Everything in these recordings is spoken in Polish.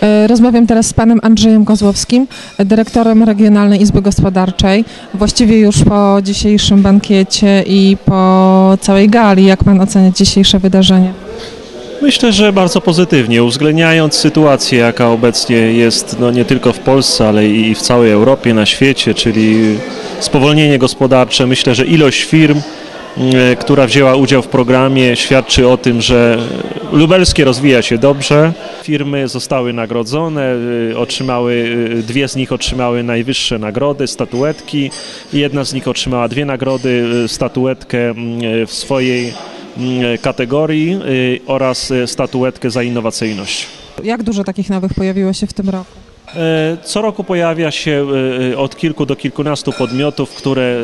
E, Rozmawiam teraz z panem Andrzejem Kozłowskim, dyrektorem Regionalnej Izby Gospodarczej. Właściwie już po dzisiejszym bankiecie i po całej gali, jak pan ocenia dzisiejsze wydarzenie? Myślę, że bardzo pozytywnie, uwzględniając sytuację, jaka obecnie jest no nie tylko w Polsce, ale i w całej Europie, na świecie, czyli spowolnienie gospodarcze. Myślę, że ilość firm, która wzięła udział w programie, świadczy o tym, że lubelskie rozwija się dobrze. Firmy zostały nagrodzone, e, otrzymały, e, dwie z nich otrzymały najwyższe nagrody, statuetki. Jedna z nich otrzymała dwie nagrody, e, statuetkę e, w swojej kategorii oraz statuetkę za innowacyjność. Jak dużo takich nowych pojawiło się w tym roku? E, Co roku pojawia się y, od kilku do kilkunastu podmiotów, które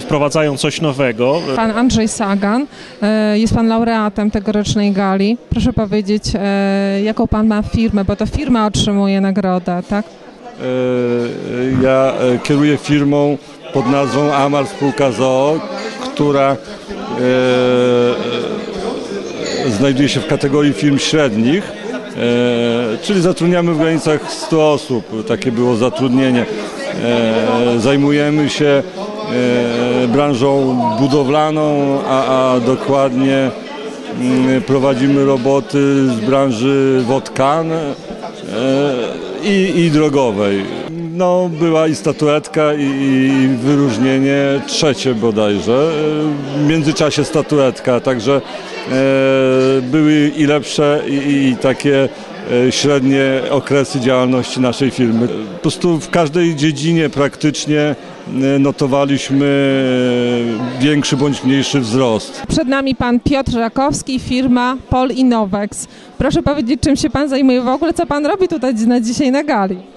wprowadzają coś nowego. Pan Andrzej Sagan, e, jest pan laureatem tegorocznej gali. Proszę powiedzieć, e, jaką pan ma firmę, bo to firma otrzymuje nagrodę, tak? E, Ja e, kieruję firmą pod nazwą Amar Spółka ZOO, która e, e, znajduje się w kategorii firm średnich, e, czyli zatrudniamy w granicach 100 osób. Takie było zatrudnienie. E, Zajmujemy się e, branżą budowlaną, a, a dokładnie mm, prowadzimy roboty z branży wodkan e, i, i drogowej. No, była i statuetka, i, i wyróżnienie trzecie bodajże. E, W międzyczasie statuetka, także e, były i lepsze, i, i takie e, średnie okresy działalności naszej firmy. Po prostu w każdej dziedzinie praktycznie e, notowaliśmy większy bądź mniejszy wzrost. Przed nami pan Piotr Rakowski, firma Pol Innovex. Proszę powiedzieć, czym się pan zajmuje w ogóle, co pan robi tutaj na dzisiaj na gali?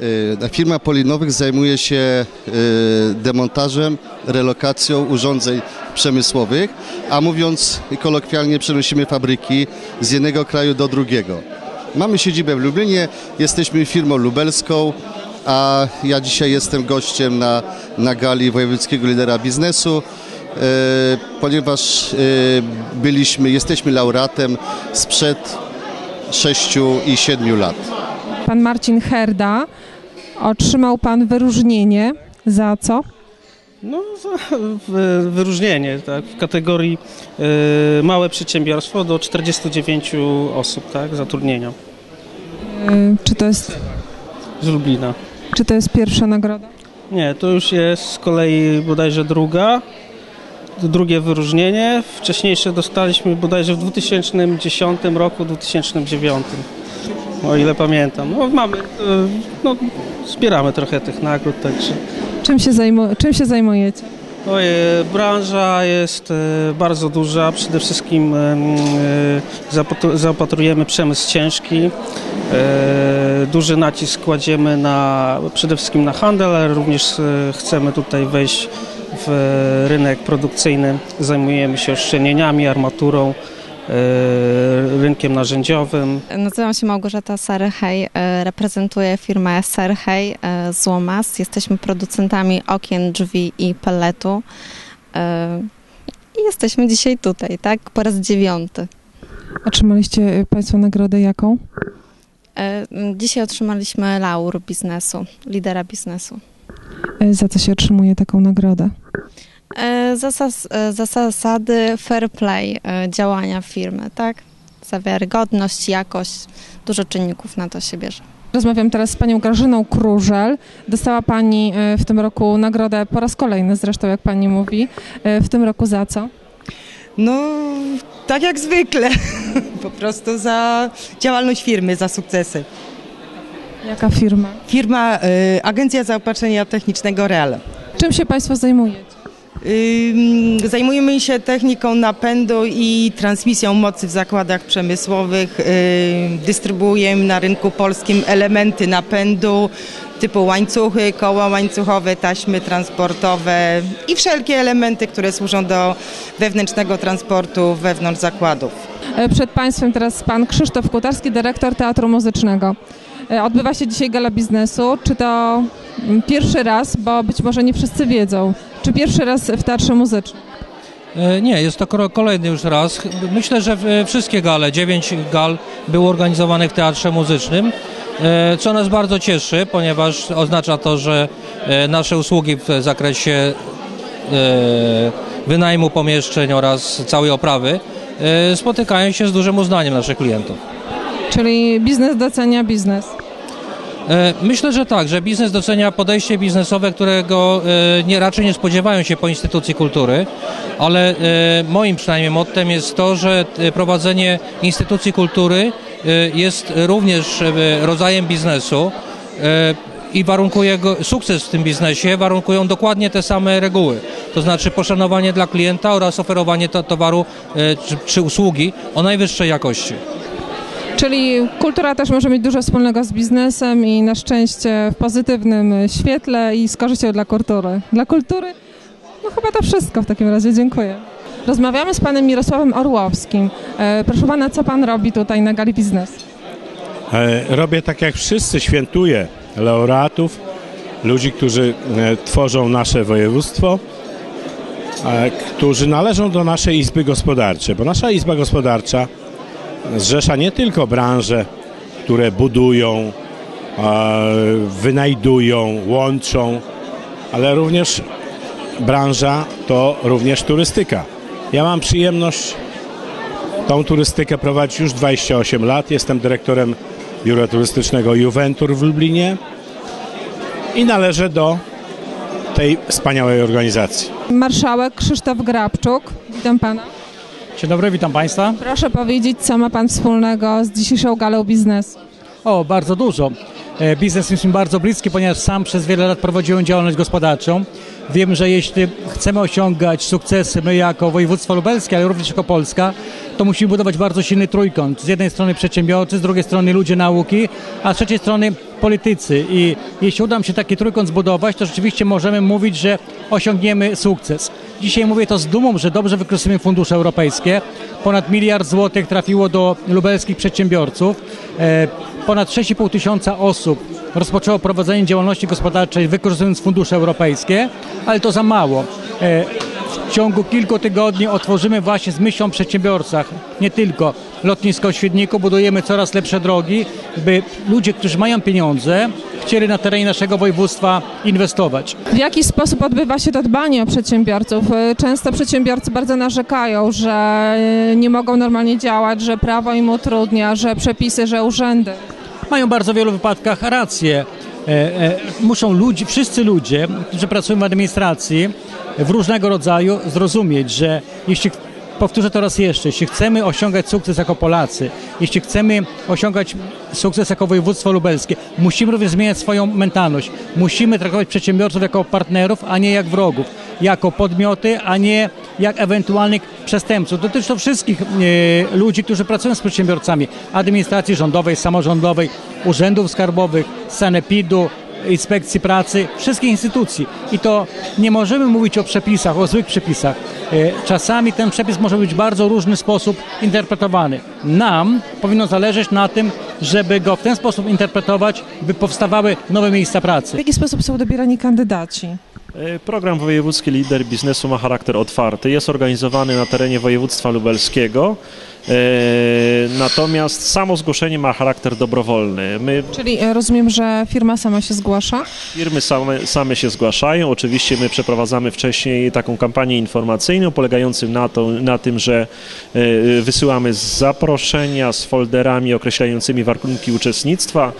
Y, Firma Polinowych zajmuje się y, demontażem, relokacją urządzeń przemysłowych, a mówiąc kolokwialnie przenosimy fabryki z jednego kraju do drugiego. Mamy siedzibę w Lublinie, jesteśmy firmą lubelską, a ja dzisiaj jestem gościem na, na gali Wojewódzkiego Lidera Biznesu, y, ponieważ byliśmy, jesteśmy laureatem sprzed 6 i 7 lat. Pan Marcin Herda, otrzymał pan wyróżnienie za co? No, za wy- wyróżnienie tak, w kategorii y, małe przedsiębiorstwo do 49 osób tak, zatrudnienia Y, Czy to jest, z Lublina. czy to jest pierwsza nagroda? Nie, to już jest z kolei bodajże druga, drugie wyróżnienie. Wcześniejsze dostaliśmy bodajże w 2010 roku, 2009. O ile pamiętam. No, mamy, y, no, zbieramy trochę tych nagród, także Czym się, zajmu, czym się zajmujecie? Oj, e, branża jest e, bardzo duża. Przede wszystkim e, zaopatrujemy przemysł ciężki. E, Duży nacisk kładziemy na, przede wszystkim na handel, ale również e, chcemy tutaj wejść w rynek produkcyjny. Zajmujemy się oszczelnieniami, armaturą, e, rynkiem narzędziowym. Nazywam się Małgorzata Serhej, e, reprezentuję firmę Serhej e, z Łomas. Jesteśmy producentami okien, drzwi i peletu. E, I jesteśmy dzisiaj tutaj, tak? Po raz dziewiąty. Otrzymaliście państwo nagrodę jaką? E, Dzisiaj otrzymaliśmy laur biznesu, lidera biznesu. Za co się otrzymuje taką nagrodę? E, Za, zas- e, za zasady fair play e, działania firmy, tak? Za wiarygodność, jakość, dużo czynników na to się bierze. Rozmawiam teraz z panią Grażyną Krużel. Dostała pani w tym roku nagrodę po raz kolejny zresztą, jak pani mówi. W tym roku za co? No, tak jak zwykle. Po prostu za działalność firmy, za sukcesy. Jaka firma? Firma, y, Agencja Zaopatrzenia Technicznego REAL. Czym się państwo zajmujecie? Zajmujemy się techniką napędu i transmisją mocy w zakładach przemysłowych. Dystrybuujemy na rynku polskim elementy napędu typu łańcuchy, koła łańcuchowe, taśmy transportowe i wszelkie elementy, które służą do wewnętrznego transportu wewnątrz zakładów. E, Przed Państwem teraz Pan Krzysztof Kutarski, dyrektor Teatru Muzycznego. E, Odbywa się dzisiaj gala biznesu. Czy to mm, pierwszy raz, bo być może nie wszyscy wiedzą, czy pierwszy raz w Teatrze Muzycznym? E, Nie, jest to kolejny już raz. Myślę, że w- wszystkie gale, dziewięć gal było organizowanych w Teatrze Muzycznym, e, co nas bardzo cieszy, ponieważ oznacza to, że e, nasze usługi w zakresie e, wynajmu pomieszczeń oraz całej oprawy e, spotykają się z dużym uznaniem naszych klientów. Czyli biznes docenia biznes. E, Myślę, że tak, że biznes docenia podejście biznesowe, którego e, nie, raczej nie spodziewają się po instytucji kultury, ale e, moim przynajmniej mottem jest to, że prowadzenie instytucji kultury jest również rodzajem biznesu i warunkuje go, sukces w tym biznesie warunkują dokładnie te same reguły. To znaczy poszanowanie dla klienta oraz oferowanie to, towaru czy, czy usługi o najwyższej jakości. Czyli kultura też może mieć dużo wspólnego z biznesem i na szczęście w pozytywnym świetle i z korzyścią dla kultury. Dla kultury? No chyba to wszystko w takim razie, dziękuję. Rozmawiamy z panem Mirosławem Orłowskim. E, proszę pana, co pan robi tutaj na Gali Biznes? E, Robię tak jak wszyscy, świętuję laureatów, ludzi, którzy e, tworzą nasze województwo, którzy należą do naszej Izby Gospodarczej, bo nasza Izba Gospodarcza zrzesza nie tylko branże, które budują, wynajdują, łączą, ale również branża to również turystyka. Ja mam przyjemność tą turystykę prowadzić już 28 lat. Jestem dyrektorem biura turystycznego Juventur w Lublinie i należę do tej wspaniałej organizacji. Marszałek Krzysztof Grabczuk. Witam pana. Dzień dobry, witam Państwa. Proszę powiedzieć, co ma pan wspólnego z dzisiejszą galą biznesu? O, bardzo dużo. E, Biznes jest mi bardzo bliski, ponieważ sam przez wiele lat prowadziłem działalność gospodarczą. Wiem, że jeśli chcemy osiągać sukcesy my jako województwo lubelskie, ale również jako Polska, to musimy budować bardzo silny trójkąt. Z jednej strony przedsiębiorcy, z drugiej strony ludzie nauki, a z trzeciej strony politycy. I jeśli uda nam się taki trójkąt zbudować, to rzeczywiście możemy mówić, że osiągniemy sukces. Dzisiaj mówię to z dumą, że dobrze wykorzystujemy fundusze europejskie. Ponad miliard złotych trafiło do lubelskich przedsiębiorców. E, Ponad 6,5 tysiąca osób rozpoczęło prowadzenie działalności gospodarczej wykorzystując fundusze europejskie, ale to za mało. E, W ciągu kilku tygodni otworzymy właśnie z myślą o przedsiębiorcach, nie tylko lotnisko w Świdniku, budujemy coraz lepsze drogi, by ludzie, którzy mają pieniądze, chcieli na terenie naszego województwa inwestować. W jaki sposób odbywa się to dbanie o przedsiębiorców? Y, Często przedsiębiorcy bardzo narzekają, że y, nie mogą normalnie działać, że prawo im utrudnia, że przepisy, że urzędy. mają w bardzo wielu wypadkach rację. E, e, muszą ludzie, wszyscy ludzie, którzy pracują w administracji w różnego rodzaju zrozumieć, że jeśli powtórzę to raz jeszcze, jeśli chcemy osiągać sukces jako Polacy, jeśli chcemy osiągać sukces jako województwo lubelskie, musimy również zmieniać swoją mentalność. Musimy traktować przedsiębiorców jako partnerów, a nie jak wrogów, jako podmioty, a nie jak ewentualnych przestępców. Dotyczy to wszystkich e, ludzi, którzy pracują z przedsiębiorcami, administracji rządowej, samorządowej, urzędów skarbowych, sanepidu, inspekcji pracy, wszystkich instytucji. I to nie możemy mówić o przepisach, o złych przepisach. E, Czasami ten przepis może być w bardzo różny sposób interpretowany. Nam powinno zależeć na tym, żeby go w ten sposób interpretować, by powstawały nowe miejsca W pracy. jaki sposób są dobierani kandydaci? E, Program Wojewódzki Lider Biznesu ma charakter otwarty. Jest organizowany na terenie województwa lubelskiego. E, Natomiast samo zgłoszenie ma charakter dobrowolny. My Czyli e, rozumiem, że firma sama się zgłasza. Firmy same, same się zgłaszają. Oczywiście my przeprowadzamy wcześniej taką kampanię informacyjną polegającą na, to, na tym, że e, wysyłamy zaproszenia z folderami określającymi warunki uczestnictwa.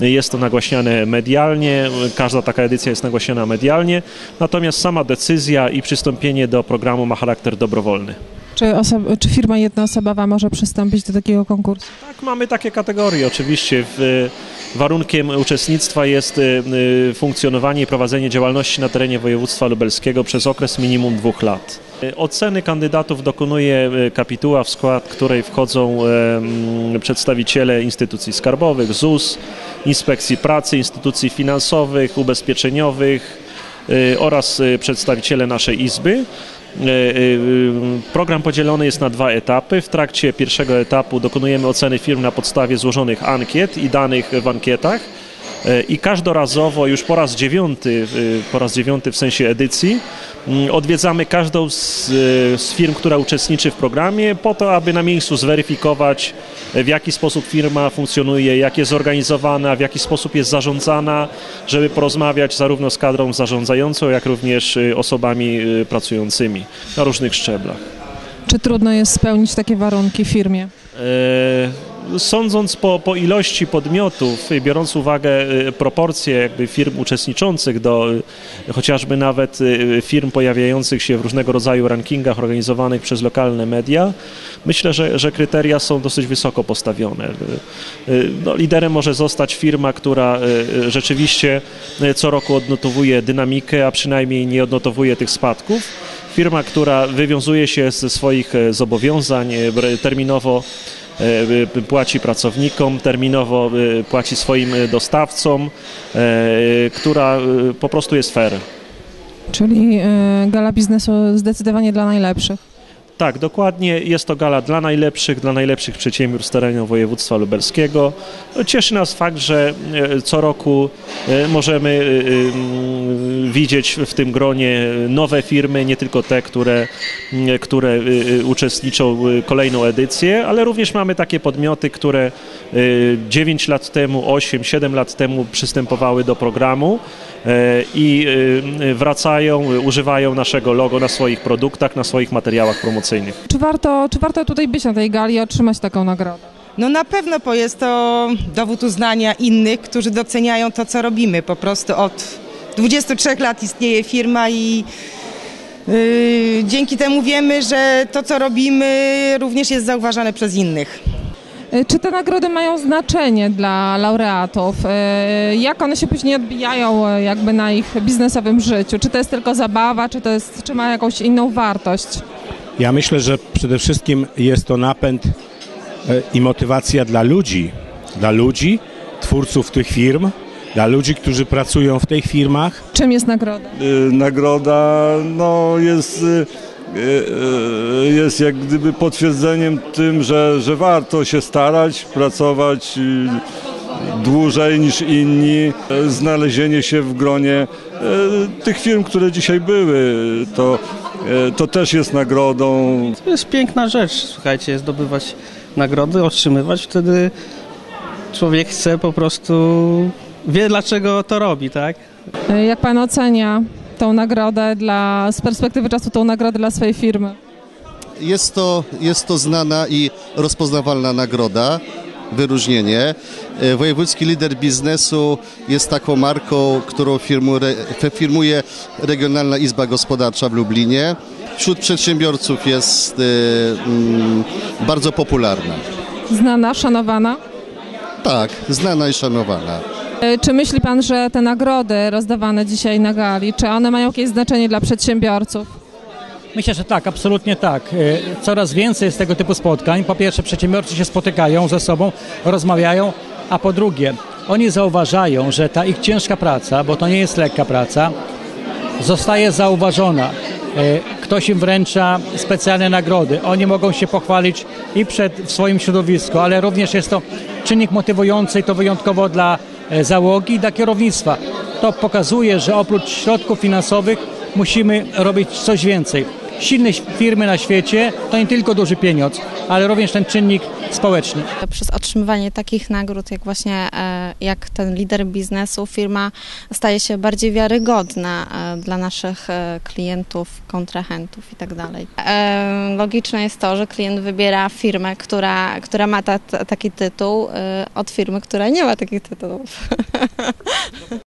Jest to nagłaśniane medialnie, każda taka edycja jest nagłaśniana medialnie, natomiast sama decyzja i przystąpienie do programu ma charakter dobrowolny. Czy, oso- czy firma jednoosobowa może przystąpić do takiego konkursu? Tak, mamy takie kategorie. Oczywiście w, warunkiem uczestnictwa jest y, y, funkcjonowanie i prowadzenie działalności na terenie województwa lubelskiego przez okres minimum dwóch lat. Y, Oceny kandydatów dokonuje kapituła, w skład której wchodzą przedstawiciele instytucji skarbowych, ZUS, Inspekcji Pracy, instytucji finansowych, ubezpieczeniowych oraz przedstawiciele naszej Izby. E, e, Program podzielony jest na dwa etapy. W trakcie pierwszego etapu dokonujemy oceny firm na podstawie złożonych ankiet i danych w ankietach. E, I każdorazowo, już po raz dziewiąty, po raz dziewiąty w sensie edycji, mm, odwiedzamy każdą z, e, z firm, która uczestniczy w programie, po to, aby na miejscu zweryfikować, e, w jaki sposób firma funkcjonuje, jak jest zorganizowana, w jaki sposób jest zarządzana, żeby porozmawiać zarówno z kadrą zarządzającą, jak również osobami pracującymi na różnych szczeblach. Czy trudno jest spełnić takie warunki firmie? E, Sądząc po, po ilości podmiotów, i biorąc uwagę e, proporcje jakby firm uczestniczących do e, chociażby nawet firm pojawiających się w różnego rodzaju rankingach organizowanych przez lokalne media, myślę, że, że kryteria są dosyć wysoko postawione. No, liderem może zostać firma, która rzeczywiście co roku odnotowuje dynamikę, a przynajmniej nie odnotowuje tych spadków firma, która wywiązuje się ze swoich zobowiązań, terminowo płaci pracownikom, terminowo e, płaci swoim e, dostawcom, e, która e, po prostu jest fair. Czyli e, gala biznesu zdecydowanie dla najlepszych. Tak, dokładnie. Jest to gala dla najlepszych, dla najlepszych przedsiębiorstw z terenu województwa lubelskiego. Cieszy nas fakt, że e, co roku e, możemy e, mm, widzieć w tym gronie nowe firmy, nie tylko te, które, m, które e, e, uczestniczą e, kolejną edycję, ale również mamy takie podmioty, które e, 9 lat temu, 8, 7 lat temu przystępowały do programu e, i e, wracają, używają naszego logo na swoich produktach, na swoich materiałach promocyjnych. Czy warto, czy warto tutaj być na tej gali i otrzymać taką nagrodę? No na pewno, bo jest to dowód uznania innych, którzy doceniają to, co robimy. Po prostu od 23 lat istnieje firma i yy, dzięki temu wiemy, że to, co robimy, również jest zauważane przez innych. E, Czy te nagrody mają znaczenie dla laureatów? E, Jak one się później odbijają e, jakby na ich biznesowym życiu? Czy to jest tylko zabawa, czy to jest, czy ma jakąś inną wartość? Ja myślę, że przede wszystkim jest to napęd i motywacja dla ludzi, dla ludzi, twórców tych firm, dla ludzi, którzy pracują w tych firmach. Czym jest nagroda? Y, Nagroda no, jest, y, jest jak gdyby potwierdzeniem tym, że, że warto się starać, pracować dłużej niż inni, znalezienie się w gronie tych firm, które dzisiaj były, to, to też jest nagrodą. To jest piękna rzecz, słuchajcie, zdobywać nagrody, otrzymywać. Wtedy człowiek chce po prostu, wie dlaczego to robi, tak? Jak pan ocenia tą nagrodę dla, z perspektywy czasu tą nagrodę dla swojej firmy? Jest to, jest to znana i rozpoznawalna nagroda, wyróżnienie. E, Wojewódzki lider biznesu jest taką marką, którą firmuje Regionalna Izba Gospodarcza w Lublinie. Wśród przedsiębiorców jest e, mm, bardzo popularna. Znana, szanowana? Tak, znana i szanowana. E, Czy myśli pan, że te nagrody rozdawane dzisiaj na gali, czy one mają jakieś znaczenie dla przedsiębiorców? Myślę, że tak, absolutnie tak. E, Coraz więcej jest tego typu spotkań. Po pierwsze, przedsiębiorcy się spotykają ze sobą, rozmawiają, a po drugie, oni zauważają, że ta ich ciężka praca, bo to nie jest lekka praca, zostaje zauważona. E, Ktoś im wręcza specjalne nagrody. Oni mogą się pochwalić i przed w swoim środowisku, ale również jest to czynnik motywujący to wyjątkowo dla e, załogi i dla kierownictwa. To pokazuje, że oprócz środków finansowych musimy robić coś więcej. Silne firmy na świecie to nie tylko duży pieniądz, ale również ten czynnik społeczny. Przez otrzymywanie takich nagród, jak właśnie e, jak ten lider biznesu, firma staje się bardziej wiarygodna e, dla naszych e, klientów, kontrahentów itd. E, Logiczne jest to, że klient wybiera firmę, która, która ma ta, ta, taki tytuł od firmy, która nie ma takich tytułów.